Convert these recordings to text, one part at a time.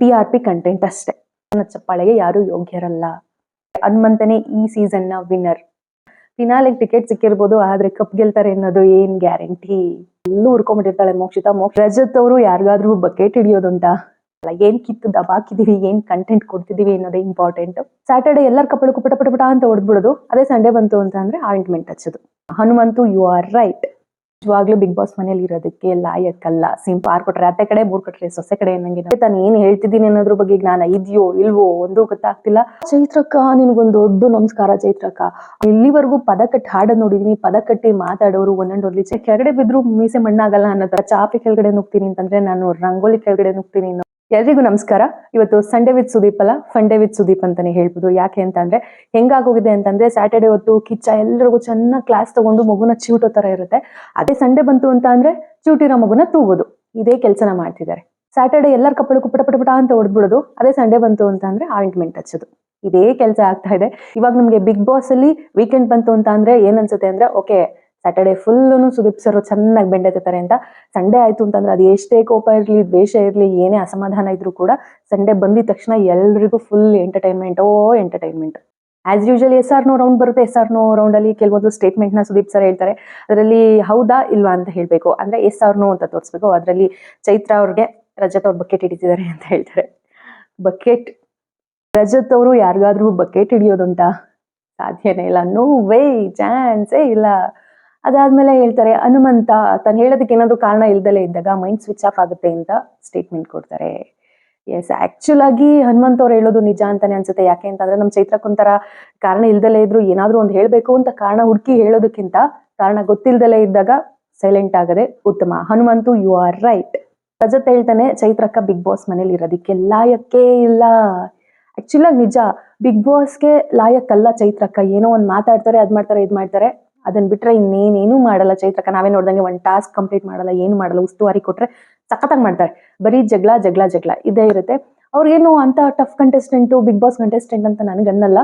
T R P content ಅಷ್ಟೇ. ನನ್ನ ಚಪ್ಪಾಳೆಗೆ ಯಾರು ಯೋಗ್ಯರಲ್ಲ. ಹನುಮಂತನೇ ಈ ಸೀಸನ್ನ ವಿನ್ನರ್ ಫಿನಾಲಿಗೆ ಟಿಕೆಟ್ ಸಿಕ್ಕಿರ್ಬೋದು, ಆದ್ರೆ ಕಪ್ ಗೆಲ್ತಾರೆ ಅನ್ನೋದು ಏನ್ ಗ್ಯಾರಂಟಿ ಎಲ್ಲೂ ಹುರ್ಕೊಂಡ್ಬಿಟ್ಟಿರ್ತಾಳೆ ಮೋಕ್ಷಿತಾ. ಮೋಕ್ಷ ರಜತ್ ಅವರು ಯಾರಿಗಾದ್ರೂ ಬಕೆಟ್ ಹಿಡಿಯೋದುಂಟಾ? ಅಲ್ಲ, ಏನ್ ಕಿತ್ತು ದಬಾಕಿದೀವಿ, ಏನ್ ಕಂಟೆಂಟ್ ಕೊಡ್ತಿದೀವಿ ಅನ್ನೋದೇ ಇಂಪಾರ್ಟೆಂಟ್ ಸ್ಯಾಟರ್ಡೆ ಎಲ್ಲರ ಕಪ್ಪಳಕ್ಕೂ ಪಟ ಪಟ ಪಟ ಅಂತ ಹೊಡೆದ್ಬಿಡೋದು ಅದೇ ಸಂಡೇ ಬಂತು ಅಂತ ಅಂದ್ರೆ ಆಯಿಂಟ್ಮೆಂಟ್ ಹಚ್ಚೋದು. ಹನುಮಂತು ಯು ಆರ್ ರೈಟ್ ನಿಜವಾಗ್ಲೂ ಬಿಗ್ ಬಾಸ್ ಮನೇಲಿ ಇರೋದಕ್ಕೆ ಲಾಯಕ್ಕಲ್ಲ ಸಿಂಪ್ ಆರ್ ಕೊಟ್ರೆ ಅತ್ತೆ ಕಡೆ, ಮೂರ್ ಕೊಟ್ರೆ ಸೊಸೆ ಕಡೆ ಅನ್ನಂಗೆ ತಾನು ಏನ್ ಹೇಳ್ತಿದ್ದೀನಿ ಅನ್ನೋದ್ರ ಬಗ್ಗೆ ಜ್ಞಾನ ಇದೆಯೋ ಇಲ್ವೋ ಒಂದು ಗೊತ್ತಾಗ್ತಿಲ್ಲ. ಚೈತ್ರಕ್ಕ, ನಿನ್ಗೊಂದ್ ದೊಡ್ಡ ನಮಸ್ಕಾರ ಚೈತ್ರಕ್ಕ. ಇಲ್ಲಿವರೆಗೂ ಪದ ಕಟ್ಟಿ ಹಾಡೋದ್ ನೋಡಿದೀನಿ. ಪದ ಕಟ್ಟಿ ಮಾತಾಡೋರು ಒಂದೊಂದು ಓದ್ಲಿ ಕೆಳಗಡೆ ಬಿದ್ರು ಮೀಸೆ ಮಣ್ಣಾಗಲ್ಲ ಅನ್ನೋ ತರ ಚಾಪೆ ಕೆಳಗಡೆ ನುಗ್ತೀನಿ ಅಂತಂದ್ರೆ ನಾನು ರಂಗೋಲಿ ಕೆಳಗಡೆ ನುಗ್ತೀನಿ ಎಲ್ರಿಗೂ ನಮಸ್ಕಾರ. ಇವತ್ತು ಸಂಡೇ ವಿತ್ ಸುದೀಪ್ ಅಲ್ಲ? ಫಂಡೇ ವಿತ್ ಸುದೀಪ್ ಅಂತಾನೆ ಹೇಳ್ಬೋದು. ಯಾಕೆ ಅಂತ ಅಂದ್ರೆ, ಹೆಂಗಾಗೋಗಿದೆ ಅಂತಂದ್ರೆ ಸ್ಯಾಟರ್ಡೆ ಹೊತ್ತು ಕಿಚ್ಚ ಎಲ್ರಿಗೂ ಚೆನ್ನಾಗಿ ಕ್ಲಾಸ್ ತಗೊಂಡು ಮಗುನ ಚೂಟೋ ತರ ಇರುತ್ತೆ. ಅದೇ ಸಂಡೇ ಬಂತು ಅಂತ ಅಂದ್ರೆ, ಚೂಟಿರೋ ಮಗುನ ತೂಗೋದು. ಇದೇ ಕೆಲಸನ ಮಾಡ್ತಿದ್ದಾರೆ. ಸ್ಯಾಟರ್ಡೆ ಎಲ್ಲರ ಕಪ್ಪಳಕ್ಕೂ ಪಟ ಪಟ ಅಂತ ಹೊಡೆದ್ಬಿಡೋದು. ಅದೇ ಸಂಡೇ ಬಂತು ಅಂತ ಅಂದ್ರೆ ಆಯಿಂಟ್ಮೆಂಟ್ ಹಚ್ಚೋದು. ಇದೇ ಕೆಲಸ ಆಗ್ತಾ ಇದೆ. ಇವಾಗ ನಮಗೆ ಬಿಗ್ ಬಾಸ್ ಅಲ್ಲಿ ವೀಕೆಂಡ್ ಬಂತು ಅಂತ ಅಂದ್ರೆ, ಏನ್ ಅನ್ಸುತ್ತೆ ಅಂದ್ರೆ okay Saturday full Sudeep sir ಚೆನ್ನಾಗಿ ಬೆಂಡೆತ್ತಾರೆ ಅಂತ ಸಂಡೇ ಆಯ್ತು ಅಂತಂದ್ರೆ ಅದು ಎಷ್ಟೇ ಕೋಪ ಇರಲಿ, ದ್ವೇಷ ಇರಲಿ, ಏನೇ ಅಸಮಾಧಾನ ಇದ್ರೂ ಕೂಡ ಸಂಡೇ ಬಂದಿದ ತಕ್ಷಣ ಎಲ್ರಿಗೂ full entertainment oh entertainment as usual S R no round ಬರುತ್ತೆ. ಎಸ್ ಆರ್ ನೋ ರೌಂಡ್ ಅಲ್ಲಿ ಕೆಲವೊಂದು ಸ್ಟೇಟ್ಮೆಂಟ್ನ ಸುದೀಪ್ ಸರ್ ಹೇಳ್ತಾರೆ. ಅದರಲ್ಲಿ ಹೌದಾ ಇಲ್ವಾ ಅಂತ ಹೇಳ್ಬೇಕು. ಅಂದ್ರೆ ಎಸ್ ಆರ್ ನೋ ಅಂತ ತೋರಿಸ್ಬೇಕು. ಅದರಲ್ಲಿ ಚೈತ್ರ ಅವ್ರಿಗೆ ರಜತ್ ಅವ್ರು ಬಕೆಟ್ ಹಿಡಿತಿದ್ದಾರೆ ಅಂತ ಹೇಳ್ತಾರೆ. ಬಕೆಟ್ ರಜತ್ ಅವರು ಯಾರಿಗಾದ್ರೂ ಬಕೆಟ್ ಹಿಡಿಯೋದುಂಟಾ? ಸಾಧ್ಯನೇ ಇಲ್ಲ. ನೋ ವೇ ಚಾನ್ಸೇ ಇಲ್ಲ. ಅದಾದ್ಮೇಲೆ ಹೇಳ್ತಾರೆ, ಹನುಮಂತ, ತಾನು ಹೇಳೋದಕ್ಕೆ ಏನಾದ್ರು ಕಾರಣ ಇಲ್ದಲೇ ಇದ್ದಾಗ ಮೈಂಡ್ ಸ್ವಿಚ್ ಆಫ್ ಆಗುತ್ತೆ ಅಂತ ಸ್ಟೇಟ್ಮೆಂಟ್ ಕೊಡ್ತಾರೆ. ಎಸ್ ಆಕ್ಚುಲ್ ಆಗಿ ಹನುಮಂತ ಅವ್ರು ಹೇಳೋದು ನಿಜ ಅಂತಾನೆ ಅನ್ಸುತ್ತೆ. ಯಾಕೆ ಅಂತಂದ್ರೆ ನಮ್ಮ ಚೈತ್ರಕ್ಕೊಂಥರ ಕಾರಣ ಇಲ್ದಲೇ ಇದ್ರು ಏನಾದ್ರೂ ಒಂದು ಹೇಳ್ಬೇಕು ಅಂತ ಕಾರಣ ಹುಡುಕಿ ಹೇಳೋದಕ್ಕಿಂತ ಕಾರಣ ಗೊತ್ತಿಲ್ದಲೇ ಇದ್ದಾಗ ಸೈಲೆಂಟ್ ಆಗದೆ ಉತ್ತಮ. Hanumanthu you are right Rajath ಹೇಳ್ತಾನೆ, ಚೈತ್ರಕ್ಕ ಬಿಗ್ ಬಾಸ್ ಮನೇಲಿ ಇರೋದಕ್ಕೆ ಲಾಯಕ್ಕೇ ಇಲ್ಲ. ಆಕ್ಚುಲ್ ಆಗಿ ನಿಜ ಬಿಗ್ ಬಾಸ್ಗೆ ಲಾಯಕ್ಕಲ್ಲ ಚೈತ್ರಕ್ಕ. ಏನೋ ಒಂದು ಮಾತಾಡ್ತಾರೆ, ಅದ್ ಮಾಡ್ತಾರೆ, ಇದ್ ಮಾಡ್ತಾರೆ. ಅದನ್ನ ಬಿಟ್ರೆ ಇನ್ನೇನೇನು ಮಾಡಲ್ಲ ಚೈತ್ರಕ ನಾವೇ ನೋಡ್ದಂಗೆ ಒಂದು ಟಾಸ್ಕ್ ಕಂಪ್ಲೀಟ್ ಮಾಡಲ್ಲ, ಏನು ಮಾಡಲ್ಲ, ಉಸ್ತುವಾರಿ ಕೊಟ್ರೆ ಸಖತ್ತಾಗಿ ಮಾಡ್ತಾರೆ. ಬರೀ ಜಗಳ ಜಗಳ ಜಗಳ ಇದೇ ಇರುತ್ತೆ. ಅವ್ರಿಗೇನು ಅಂತ tough contestant Bigg Boss contestant ಅಂತ ನನಗನ್ನಲ್ಲ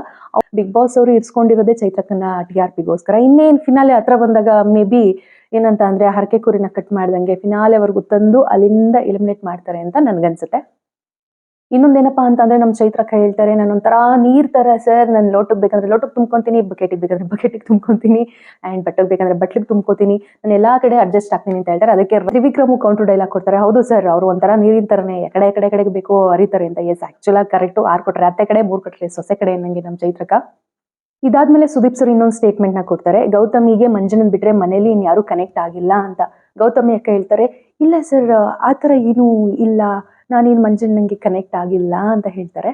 ಬಿಗ್ ಬಾಸ್ ಅವರು ಇರ್ಸ್ಕೊಂಡಿರೋದೇ ಚೈತ್ರಕನ್ನ ಟಿ ಆರ್ ಪಿಗೋಸ್ಕರ. ಇನ್ನೇನು ಫಿನಾಲೆ ಹತ್ರ ಬಂದಾಗ ಮೇ ಬಿ ಏನಂತ ಅಂದ್ರೆ ಹರಕೆ ಕುರಿನ ಕಟ್ ಮಾಡ್ದಂಗೆ ಫಿನಾಲೆವರೆಗೂ ತಂದು ಅಲ್ಲಿಂದ ಎಲಿಮಿನೇಟ್ ಮಾಡ್ತಾರೆ ಅಂತ ನನ್ಗನ್ಸುತ್ತೆ. ಇನ್ನೊಂದೇನಪ್ಪಾ ಅಂತಂದ್ರೆ ನಮ್ಮ ಚೈತ್ರಕ್ಕ ಹೇಳ್ತಾರೆ ನಾನು ಒಂಥರ ನೀರ್ ತರ ಸರ್, ನಾನು ಲೋಟಕ್ಕೆ ಬೇಕಂದ್ರೆ ಲೋಟಕ್ಕೆ ತುಂಬ್ಕೊಂತೀನಿ, ಬಕೆಟಿಗೆ ಬೇಕಂದ್ರೆ ಬಕೆಟಿಗೆ ತುಂಬ್ಕೊಂತೀನಿ ಅಂಡ್ ಬಟ್ಟೆಗೆ ಬೇಕಂದ್ರೆ ಬಟ್ಲಿಗೆ ತುಂಬ್ಕೊತೀನಿ, ನಾನು ಎಲ್ಲಾ ಕಡೆ ಅಡ್ಜಸ್ಟ್ ಆಗ್ತೀನಿ ಅಂತ ಹೇಳ್ತಾರೆ. ಅದಕ್ಕೆ ರವಿಕ್ರಮ ಕೌಂಟರ್ ಡೈಲಾಗ್ ಕೊಡ್ತಾರೆ. ಹೌದು ಸರ್, ಅವರು ಒಂಥರ ನೀರಿನ ತರನೇ ಕಡೆ ಕಡೆ ಕಡೆಗೆ ಬೇಕು, ಅರಿತಾರೆ ಅಂತ. ಎಸ್ ಆಕ್ಚುಲಾಗಿ ಕರೆಕ್ಟ್ ಆರ್ ಕೊಟ್ರೆ, ಅತ್ತೆ ಕಡೆ, ಮೂರ್ ಕೊಟ್ರೆ, ಸೊಸೆ ಕಡೆ ಅನ್ನಂಗೆ ನಮ್ಮ ಚೈತ್ರಕ್ಕ ಇದಾದ್ಮೇಲೆ ಸುದೀಪ್ ಸರ್ ಇನ್ನೊಂದು ಸ್ಟೇಟ್ಮೆಂಟ್ನ ಕೊಡ್ತಾರೆ. ಗೌತಮಿಗೆ ಮಂಜನನ್ ಬಿಟ್ರೆ ಮನೇಲಿ ಇನ್ಯಾರು ಕನೆಕ್ಟ್ ಆಗಿಲ್ಲ ಅಂತ ಗೌತಮಿ ಅಕ್ಕ ಹೇಳ್ತಾರೆ, ಇಲ್ಲ ಸರ್, ಆ ಥರ ಏನು ಇಲ್ಲ. ನಾನೇನು ಮಂಜನ್ ನಂಗೆ ಕನೆಕ್ಟ್ ಆಗಿಲ್ಲ ಅಂತ ಹೇಳ್ತಾರೆ.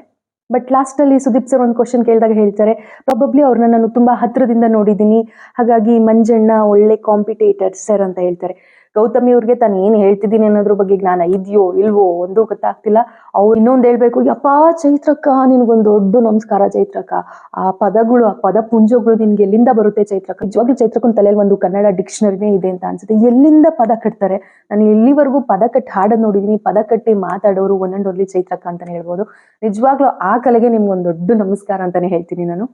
ಬಟ್ ಲಾಸ್ಟಲ್ಲಿ ಸುದೀಪ್ ಸರ್ ಒಂದು ಕ್ವಶನ್ ಕೇಳಿದಾಗ ಹೇಳ್ತಾರೆ ಪ್ರಾಬಬ್ಲಿ ಅವ್ರನ್ನ ನಾನು ತುಂಬಾ ಹತ್ತಿರದಿಂದ ನೋಡಿದ್ದೀನಿ. ಹಾಗಾಗಿ ಮಂಜಣ್ಣ ಒಳ್ಳೆ ಕಾಂಪಿಟೇಟರ್ ಸರ್ ಅಂತ ಹೇಳ್ತಾರೆ. ಗೌತಮಿ ಅವ್ರಿಗೆ ತಾನು ಏನು ಹೇಳ್ತಿದ್ದೀನಿ ಅನ್ನೋದ್ರ ಬಗ್ಗೆ ಜ್ಞಾನ ಇದೆಯೋ ಇಲ್ವೋ ಒಂದು ಗೊತ್ತಾಗ್ತಿಲ್ಲ. ಅವ್ರು ಇನ್ನೊಂದು ಹೇಳ್ಬೇಕು, ಯಪ್ಪ ಚೈತ್ರಕ್ಕ ನಿನ್ಗೊಂದು ದೊಡ್ಡ ನಮಸ್ಕಾರ ಚೈತ್ರಕ್ಕ. ಆ ಪದಗಳು, ಆ ಪದ ಪುಂಜಗಳು ನಿನ್ಗೆ ಎಲ್ಲಿಂದ ಬರುತ್ತೆ ಚೈತ್ರಕ್ಕ? ನಿಜವಾಗ್ಲೂ ಚೈತ್ರಕ್ಕನ ತಲೆಯಲ್ಲಿ ಒಂದು ಕನ್ನಡ ಡಿಕ್ಷನರಿನೇ ಇದೆ ಅಂತ ಅನ್ಸುತ್ತೆ. ಎಲ್ಲಿಂದ ಪದ ಕಟ್ತಾರೆ? ನಾನು ಇಲ್ಲಿವರೆಗೂ ಪದ ಕಟ್ಟಿ ಹಾಡೋದು ನೋಡಿದೀನಿ, ಪದ ಕಟ್ಟಿ ಮಾತಾಡೋರು ಒಂದೊಂದು ಓನ್ಲಿ ಚೈತ್ರಕ್ಕ ಅಂತಾನೆ ಹೇಳ್ಬೋದು. ನಿಜವಾಗ್ಲೂ ಆ ಕಲೆಗೆ ನಿಮ್ಗೊಂದು ದೊಡ್ಡ ನಮಸ್ಕಾರ ಅಂತಾನೆ ಹೇಳ್ತೀನಿ ನಾನು.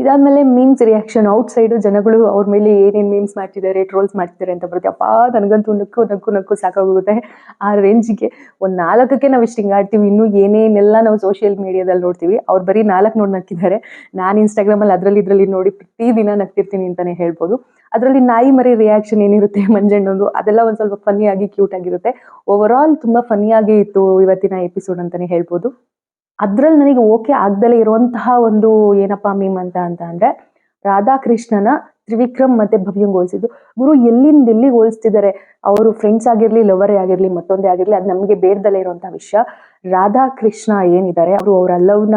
ಇದಾದ್ಮೇಲೆ ಮೀಮ್ಸ್ ರಿಯಾಕ್ಷನ್ ಔಟ್ ಸೈಡ್ ಜನಗಳು ಅವ್ರ ಮೇಲೆ ಏನೇನ್ ಮೀಮ್ಸ್ ಮಾಡ್ತಿದ್ದಾರೆ ಟ್ರೋಲ್ಸ್ ಮಾಡ್ತಿದ್ದಾರೆ ಅಂತ ಬರುತ್ತೆ. ಅಪ್ಪ, ನನಗಂತೂ ನಕ್ಕು ನಕ್ಕು ನಕ್ಕು ಸಾಕಾಗೋಗುತ್ತೆ. ಆ ರೇಂಜ್ಗೆ ಒಂದು ನಾಲ್ಕಕ್ಕೆ ನಾವು ಇಷ್ಟು ಹಿಂಗಾಡ್ತೀವಿ ಇನ್ನೂ ಏನೇನೆಲ್ಲ ನಾವು ಸೋಷಿಯಲ್ ಮೀಡಿಯಾದಲ್ಲಿ ನೋಡ್ತೀವಿ. ಅವ್ರು ಬರೀ ನಾಲ್ಕು ನೋಡಿ ನಕ್ಕಿದ್ದಾರೆ. ನಾನು ಇನ್ಸ್ಟಾಗ್ರಾಮಲ್ಲಿ ಅದರಲ್ಲಿ ಇದರಲ್ಲಿ ನೋಡಿ ಪ್ರತಿ ದಿನ ನಗ್ತಿರ್ತೀನಿ ಅಂತಾನೆ ಹೇಳ್ಬೋದು. ಅದರಲ್ಲಿ ನಾಯಿ ಮರಿ ರಿಯಾಕ್ಷನ್ ಏನಿರುತ್ತೆ, ಮಂಜಣ್ಣೊಂದು, ಅದೆಲ್ಲ ಒಂದು ಸ್ವಲ್ಪ ಫನ್ನಿಯಾಗಿ ಕ್ಯೂಟ್ ಆಗಿರುತ್ತೆ. ಓವರ್ ಆಲ್ ತುಂಬಾ ಫನ್ನಿಯಾಗಿ ಇತ್ತು ಇವತ್ತಿನ ಎಪಿಸೋಡ್ ಅಂತಾನೆ ಹೇಳ್ಬೋದು. ಅದ್ರಲ್ಲಿ ನನಗೆ ಓಕೆ ಆಗ್ದಲೇ ಇರುವಂತಹ ಒಂದು ಏನಪ್ಪ ಮೀಮ್ ಅಂತ ಅಂತ ಅಂದ್ರೆ ರಾಧಾಕೃಷ್ಣನ ತ್ರಿವಿಕ್ರಮ್ ಮತ್ತೆ ಭವ್ಯಂಗ್ ಹೋಲಿಸಿದ್ದು. ಗುರು ಎಲ್ಲಿಂದ ಎಲ್ಲಿಗೆ ಹೋಲಿಸ್ತಿದ್ದಾರೆ? ಅವರು ಫ್ರೆಂಡ್ಸ್ ಆಗಿರ್ಲಿ ಲವರೇ ಆಗಿರ್ಲಿ, ಮತ್ತೊಂದೇ ಆಗಿರ್ಲಿ, ಅದು ನಮಗೆ ಬೇಡ್ದಲೇ ಇರುವಂತಹ ವಿಷಯ. ರಾಧಾಕೃಷ್ಣ ಏನಿದ್ದಾರೆ? ಅವರು ಅವರ ಲವ್ನ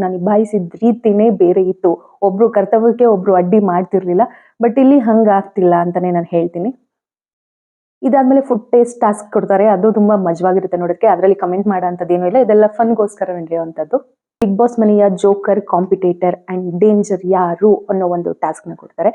ನ ನಿಭಾಯಿಸಿದ ರೀತಿನೇ ಬೇರೆ ಇತ್ತು. ಒಬ್ರು ಕರ್ತವ್ಯಕ್ಕೆ ಒಬ್ರು ಅಡ್ಡಿ ಮಾಡ್ತಿರ್ಲಿಲ್ಲ. ಬಟ್ ಇಲ್ಲಿ ಹಂಗಾಗ್ತಿಲ್ಲ ಅಂತಾನೆ ನಾನು ಹೇಳ್ತೀನಿ. ಇದಾದ್ಮೇಲೆ ಫುಡ್ ಟೇಸ್ಟ್ ಟಾಸ್ಕ್ ಕೊಡ್ತಾರೆ. ಅದು ತುಂಬಾ ಮಜವಾಗಿರುತ್ತೆ ನೋಡಕ್ಕೆ ಅದರಲ್ಲಿ ಕಮೆಂಟ್ ಮಾಡೋ ಏನೂ ಇಲ್ಲ. ಇದೆಲ್ಲ ಫನ್ಗೋಸ್ಕರ ನಡೆಯುವಂಥದ್ದು. ಬಿಗ್ ಬಾಸ್ ಮನೆಯ ಜೋಕರ್ ಕಾಂಪಿಟೇಟರ್ ಅಂಡ್ ಡೇಂಜರ್ ಯಾರು ಅನ್ನೋ ಒಂದು ಟಾಸ್ಕ್ನ ಕೊಡ್ತಾರೆ.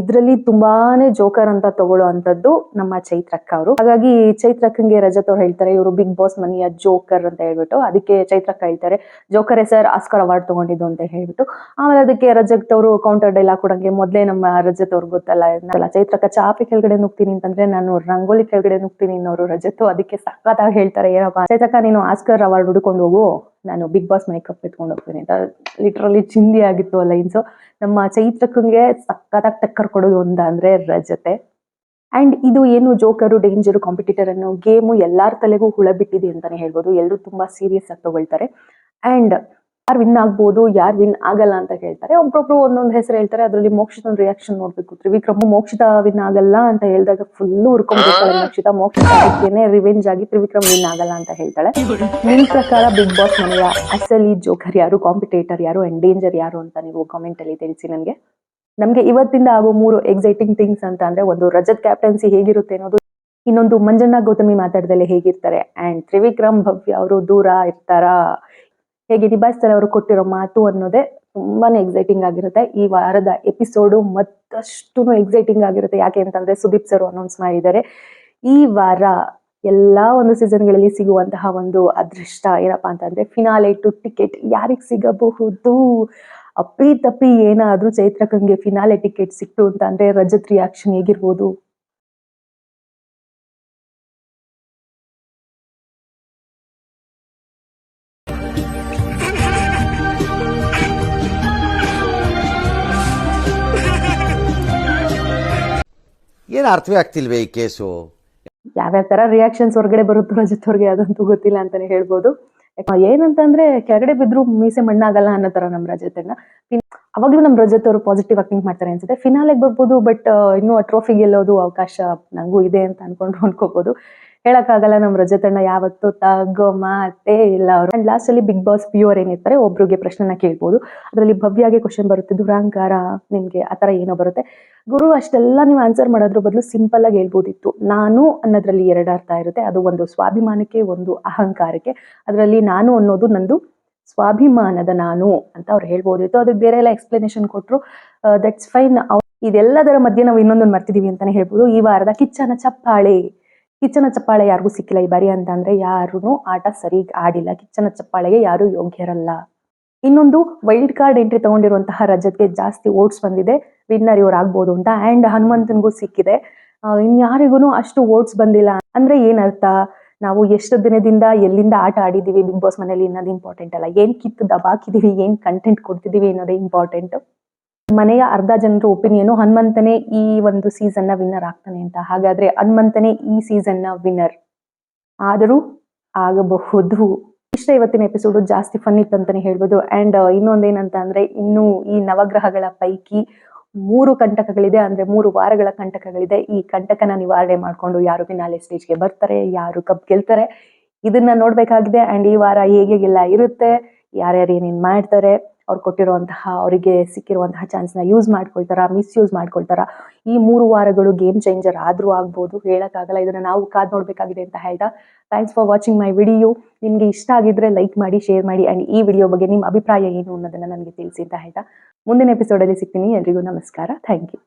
ಇದರಲ್ಲಿ ತುಂಬಾನೇ ಜೋಕರ್ ಅಂತ ತಗೊಳ್ಳೋ ಅಂತದ್ದು ನಮ್ಮ ಚೈತ್ರಕ್ಕ ಅವರು. ಹಾಗಾಗಿ ಚೈತ್ರಕ್ಕಂಗೆ ರಜತ್ ಅವ್ರು ಹೇಳ್ತಾರೆ, ಇವರು ಬಿಗ್ ಬಾಸ್ ಮನೆಯ ಜೋಕರ್ ಅಂತ ಹೇಳ್ಬಿಟ್ಟು ಅದಕ್ಕೆ ಚೈತ್ರಕ್ಕ ಹೇಳ್ತಾರೆ ಜೋಕರ್ ಸರ್ ಆಸ್ಕರ್ ಅವಾರ್ಡ್ ತಗೊಂಡಿದ್ದು ಅಂತ ಹೇಳ್ಬಿಟ್ಟು. ಆಮೇಲೆ ಅದಕ್ಕೆ ರಜತ್ ಅವರು ಕೌಂಟರ್ ಡೈಲಾಗ್ ಕೊಡಂಗೆ ಮೊದಲೇ ನಮ್ಮ ರಜತ್ ಅವ್ರು ಗೊತ್ತಲ್ಲ ಚೈತ್ರಕ್ಕ ಚಾಪಿ ಕೆಳಗಡೆ ನುಗ್ತೀನಿ ಅಂತಂದ್ರೆ ನಾನು ರಂಗೋಲಿ ಕೆಳಗಡೆ ನುಗ್ತೀನಿ ಅನ್ನೋರು ರಜತ್ ಅದಕ್ಕೆ ಸಖತ್ತಾಗಿ ಹೇಳ್ತಾರೆ ಏನಪ್ಪಾ ಚೈತ್ರಕ್ಕ ನೀನು ಆಸ್ಕರ್ ಅವಾರ್ಡ್ ಹುಡ್ಕೊಂಡು ಹೋಗು. ನಾನು ಬಿಗ್ ಬಾಸ್ ಮನೆ ಕಪ್ ಎತ್ಕೊಂಡು ಹೋಗ್ತೀನಿ ಅಂತ ಲಿಟ್ರಲಿ ಚಿಂದಿ ಆಗಿತ್ತು ಆ ಲೈನ್ಸು ನಮ್ಮ ಚೈತ್ರಕ್ಕಂಗೆ ಸಖತ್ತಾಗಿ ಟಕ್ಕರ್ ಕೊಡೋದು ಒಂದ ಅಂದ್ರೆ ರಜತೆ ಅಂಡ್ ಇದು ಏನು ಜೋಕರು ಡೇಂಜರು ಕಾಂಪಿಟೇಟರ್ ಅನ್ನೋ ಗೇಮು ಎಲ್ಲಾರ ತಲೆಗೂ ಹುಳ ಬಿಟ್ಟಿದೆ ಅಂತಾನೆ ಹೇಳ್ಬೋದು. ಎಲ್ಲರೂ ತುಂಬಾ ಸೀರಿಯಸ್ ಆಗಿ ತಗೊಳ್ತಾರೆ. ಅಂಡ್ ಯಾರು ವಿನ್ ಆಗ್ಬೋದು, ಯಾರು ವಿನ್ ಆಗಲ್ಲ ಅಂತ ಹೇಳ್ತಾರೆ. ಒಬ್ರೊಬ್ರು ಒಂದೊಂದು ಹೆಸರು ಹೇಳ್ತಾರೆ, ಅದರಲ್ಲಿ ಮೋಕ್ಷಿತ ರಿಯಾಕ್ಷನ್ ನೋಡ್ಬೇಕು. ತ್ರಿವಿಕ್ರಮ, ಮೋಕ್ಷಿತ ವಿನ್ ಆಗಲ್ಲ ಅಂತ ಹೇಳಿದಾಗ ಫುಲ್ ಉರ್ಕೊಂಡ್ಬಿಡ್ತಾಳೆ ಮೋಕ್ಷಿತ. ಮೋಕ್ಷಿತ ಅದಕ್ಕೇನೆ ರಿವೆಂಜ್ ಆಗಿ ತ್ರಿವಿಕ್ರಮ್ ವಿನ್ ಆಗಲ್ಲ ಅಂತ ಹೇಳ್ತಾಳೆ. ನಿಮ್ ಪ್ರಕಾರ ಬಿಗ್ ಬಾಸ್ ಮನೆಯ ಅಸಲಿ ಜೋಕರ್ ಯಾರು ಕಾಂಪಿಟೇಟರ್ ಯಾರು ಅಂಡ್ ಡೇಂಜರ್ ಯಾರು ಅಂತ ನೀವು ಕಾಮೆಂಟ್ ಅಲ್ಲಿ ತಿಳಿಸಿ ನನಗೆ. ನಮ್ಗೆ ಇವತ್ತಿಂದ ಆಗೋ ಮೂರು ಎಕ್ಸೈಟಿಂಗ್ ಥಿಂಗ್ಸ್ ಅಂತ ಅಂದ್ರೆ ಒಂದು ರಜತ್ ಕ್ಯಾಪ್ಟನ್ಸಿ ಹೇಗಿರುತ್ತೆ ಅನ್ನೋದು, ಇನ್ನೊಂದು ಮಂಜಣ್ಣ ಗೌತಮಿ ಮಾತಾಡ್ದಲ್ಲೇ ಹೇಗಿರ್ತಾರೆ. ಅಂಡ್ ತ್ರಿವಿಕ್ರಮ್ ಭವ್ಯ ಅವರು ದೂರ ಇರ್ತಾರಾ? ಹೇಗೆ ನಿಭಾಯಿಸ್ತಾರೆ ಅವರು ಕೊಟ್ಟಿರೋ ಮಾತು ಅನ್ನೋದೇ ತುಂಬಾನೇ ಎಕ್ಸೈಟಿಂಗ್ ಆಗಿರುತ್ತೆ. ಈ ವಾರದ ಎಪಿಸೋಡು ಮತ್ತಷ್ಟು ಎಕ್ಸೈಟಿಂಗ್ ಆಗಿರುತ್ತೆ. ಯಾಕೆ ಅಂತಂದ್ರೆ ಸುದೀಪ್ ಸರ್ ಅನೌನ್ಸ್ ಮಾಡಿದ್ದಾರೆ. ಈ ವಾರ ಎಲ್ಲಾ ಒಂದು ಸೀಸನ್ಗಳಲ್ಲಿ ಸಿಗುವಂತಹ ಒಂದು ಅದೃಷ್ಟ ಏನಪ್ಪಾ ಅಂತಂದ್ರೆ ಫಿನಾಲೆ ಟು ಟಿಕೆಟ್ ಯಾರಿಗ್ ಸಿಗಬಹುದು? ಅಪ್ಪಿ ತಪ್ಪಿ ಏನಾದ್ರೂ ಚೈತ್ರಕಂಗೆ ಫಿನಾಲೆ ಟಿಕೆಟ್ ಸಿಕ್ತು ಅಂತ ಅಂದ್ರೆ ರಜತ್ ರಿಯಾಕ್ಷನ್ ಹೇಗಿರ್ಬೋದು? ಏನು ಅರ್ಥವೇ ಆಗ್ತಿಲ್ವೇ ಈ ಕೇಸು? ಯಾವ್ಯಾವ ತರ ರಿಯಾಕ್ಷನ್ಸ್ ಹೊರಗಡೆ ಬರುತ್ತೋ ರಜತ್ ಅವ್ರಿಗೆ ಅದಂತೂ ಗೊತ್ತಿಲ್ಲ ಅಂತಾನೆ ಹೇಳ್ಬೋದು. ಏನಂತ ಏನಂತಂದ್ರೆ, ಕೆಳಗಡೆ ಬಿದ್ರು ಮೀಸೆ ಮಣ್ಣಾಗಲ್ಲ ಅನ್ನೋ ತರ ನಮ್ ರಜತ್ ಅಣ್ಣ. ಅವಾಗ್ಲೂ ನಮ್ ರಜತ್ ಅವರು ಪಾಸಿಟಿವ್ ಥಿಂಕ್ ಮಾಡ್ತಾರೆ ಅನ್ಸುತ್ತೆ. ಫಿನಾಲೆಗೆ ಬರ್ಬೋದು ಬಟ್ ಇನ್ನೂ ಟ್ರೋಫಿ ಗೆಲ್ಲೋದು ಅವಕಾಶ ನಂಗೂ ಇದೆ ಅಂತ ಅನ್ಕೊಂಡು ಅನ್ಕೋಬಹುದು ಹೇಳಕ್ಕಾಗಲ್ಲ ನಮ್ ರಜತಣ್ಣ ಯಾವತ್ತು ತಗೋ ಮಾತೆ ಇಲ್ಲ ಅವರು. ಅಂಡ್ ಲಾಸ್ಟ್ ಅಲ್ಲಿ ಬಿಗ್ ಬಾಸ್ ಪ್ಯೂರ್ ಏನಿರ್ತಾರೆ, ಒಬ್ರಿಗೆ ಪ್ರಶ್ನೆನ ಕೇಳ್ಬೋದು. ಅದರಲ್ಲಿ ಭವ್ಯಾಗೆ ಕ್ವಶನ್ ಬರುತ್ತೆ, ದುರಾಂಕಾರ ನಿಮ್ಗೆ ಆತರ ಏನೋ ಬರುತ್ತೆ. ಗುರು, ಅಷ್ಟೆಲ್ಲ ನೀವು ಆನ್ಸರ್ ಮಾಡೋದ್ರ ಬದಲು ಸಿಂಪಲ್ ಆಗಿ ಹೇಳ್ಬೋದಿತ್ತು. ನಾನು ಅನ್ನೋದ್ರಲ್ಲಿ ಎರಡು ಅರ್ಥ ಇರುತ್ತೆ. ಅದು ಒಂದು ಸ್ವಾಭಿಮಾನಕ್ಕೆ, ಒಂದು ಅಹಂಕಾರಕ್ಕೆ. ಅದರಲ್ಲಿ ನಾನು ಅನ್ನೋದು ನಂದು ಸ್ವಾಭಿಮಾನದ ನಾನು ಅಂತ ಅವ್ರು ಹೇಳ್ಬೋದಿತ್ತು. ಅದಕ್ಕೆ ಬೇರೆ ಎಲ್ಲ ಎಕ್ಸ್ಪ್ಲನೇಷನ್ ಕೊಟ್ಟರು ದಟ್ಸ್ ಫೈನ್ ಇದೆಲ್ಲದರ ಮಧ್ಯೆ ನಾವು ಇನ್ನೊಂದೊಂದು ಮರ್ತಿದ್ದೀವಿ ಅಂತಾನೆ ಹೇಳ್ಬೋದು. ಈ ವಾರದ ಕಿಚ್ಚನ ಚಪ್ಪಾಳೆ. ಕಿಚ್ಚನ ಚಪ್ಪಾಳೆ ಯಾರಿಗೂ ಸಿಕ್ಕಿಲ್ಲ. ಈ ಬಾರಿ ಅಂತ ಅಂದ್ರೆ ಯಾರೂ ಆಟ ಸರಿ ಆಡಿಲ್ಲ. ಕಿಚ್ಚನ ಚಪ್ಪಾಳೆಗೆ ಯಾರು ಯೋಗ್ಯರಲ್ಲ. ಇನ್ನೊಂದು ವೈಲ್ಡ್ ಕಾರ್ಡ್ ಎಂಟ್ರಿ ತಗೊಂಡಿರುವಂತಹ ರಜತ್ಗೆ ಜಾಸ್ತಿ ಓಟ್ಸ್ ಬಂದಿದೆ. ವಿನ್ನರ್ ಇವ್ರು ಆಗ್ಬೋದು ಅಂತ. ಅಂಡ್ ಹನುಮಂತನ್ಗೂ ಸಿಕ್ಕಿದೆ. ಇನ್ಯಾರಿಗೂ ಅಷ್ಟು ಓಟ್ಸ್ ಬಂದಿಲ್ಲ ಅಂದ್ರೆ ಏನರ್ಥ? ನಾವು ಎಷ್ಟು ದಿನದಿಂದ ಎಲ್ಲಿಂದ ಆಟ ಆಡಿದೀವಿ ಬಿಗ್ ಬಾಸ್ ಮನೇಲಿ ಅನ್ನೋದು ಇಂಪಾರ್ಟೆಂಟ್ ಅಲ್ಲ. ಏನ್ ಕಿತ್ತು ದಬಾಕಿದೀವಿ ಏನ್ ಕಂಟೆಂಟ್ ಕೊಡ್ತಿದೀವಿ ಅನ್ನೋದೇ ಇಂಪಾರ್ಟೆಂಟ್ ಮನೆಯ ಅರ್ಧ ಜನರ ಒಪಿನಿಯನ್ ಹನುಮಂತನೇ ಈ ಒಂದು ಸೀಸನ್ನ ವಿನ್ನರ್ ಆಗ್ತಾನೆ ಅಂತ. ಹಾಗಾದ್ರೆ ಹನುಮಂತನೇ ಈ ಸೀಸನ್ನ ವಿನ್ನರ್ ಆದರೂ ಆಗಬಹುದು. ಇಷ್ಟ ಇವತ್ತಿನ ಎಪಿಸೋಡ್ ಜಾಸ್ತಿ ಫನ್ ಇತ್ತು ಅಂತಾನೆ ಹೇಳ್ಬೋದು. ಅಂಡ್ ಇನ್ನೊಂದೇನಂತ ಅಂದ್ರೆ ಇನ್ನು ಈ ನವಗ್ರಹಗಳ ಪೈಕಿ ಮೂರು ಕಂಟಕಗಳಿದೆ. ಅಂದ್ರೆ ಮೂರು ವಾರಗಳ ಕಂಟಕಗಳಿದೆ. ಈ ಕಂಟಕನ ನಿವಾರಣೆ ಮಾಡ್ಕೊಂಡು ಯಾರು ಫಿನಾಲೆ ಸ್ಟೇಜ್ಗೆ ಬರ್ತಾರೆ, ಯಾರು ಕಪ್ ಗೆಲ್ತಾರೆ, ಇದನ್ನ ನೋಡ್ಬೇಕಾಗಿದೆ. ಅಂಡ್ ಈ ವಾರ ಹೇಗೆಲ್ಲ ಇರುತ್ತೆ, ಯಾರ್ಯಾರು ಏನೇನು ಮಾಡ್ತಾರೆ ಅವ್ರು ಕೊಟ್ಟಿರುವಂತಹ, ಅವರಿಗೆ ಸಿಕ್ಕಿರುವಂತಹ ಚಾನ್ಸ್ನ ಯೂಸ್ ಮಾಡ್ಕೊಳ್ತಾರ ಮಿಸ್ಯೂಸ್ ಮಾಡ್ಕೊಳ್ತಾರ, ಈ ಮೂರು ವಾರಗಳು ಗೇಮ್ ಚೇಂಜರ್ ಆದ್ರೂ ಆಗ್ಬೋದು, ಹೇಳಕ್ಕಾಗಲ್ಲ. ಇದನ್ನ ನಾವು ಕಾದ್ ನೋಡಬೇಕಾಗಿದೆ ಅಂತ ಹೇಳ್ತಾ thanks for watching my video ನಿಮ್ಗೆ ಇಷ್ಟ ಆಗಿದ್ರೆ ಲೈಕ್ ಮಾಡಿ ಶೇರ್ ಮಾಡಿ ಅಂಡ್ ಈ ವಿಡಿಯೋ ಬಗ್ಗೆ ನಿಮ್ಮ ಅಭಿಪ್ರಾಯ ಏನು ಅನ್ನೋದನ್ನ ನನಗೆ ತಿಳಿಸಿ ಅಂತ ಹೇಳ್ತಾ ಮುಂದಿನ ಎಪಿಸೋಡಲ್ಲಿ ಸಿಗ್ತೀನಿ. ಎಲ್ರಿಗೂ ನಮಸ್ಕಾರ. Thank you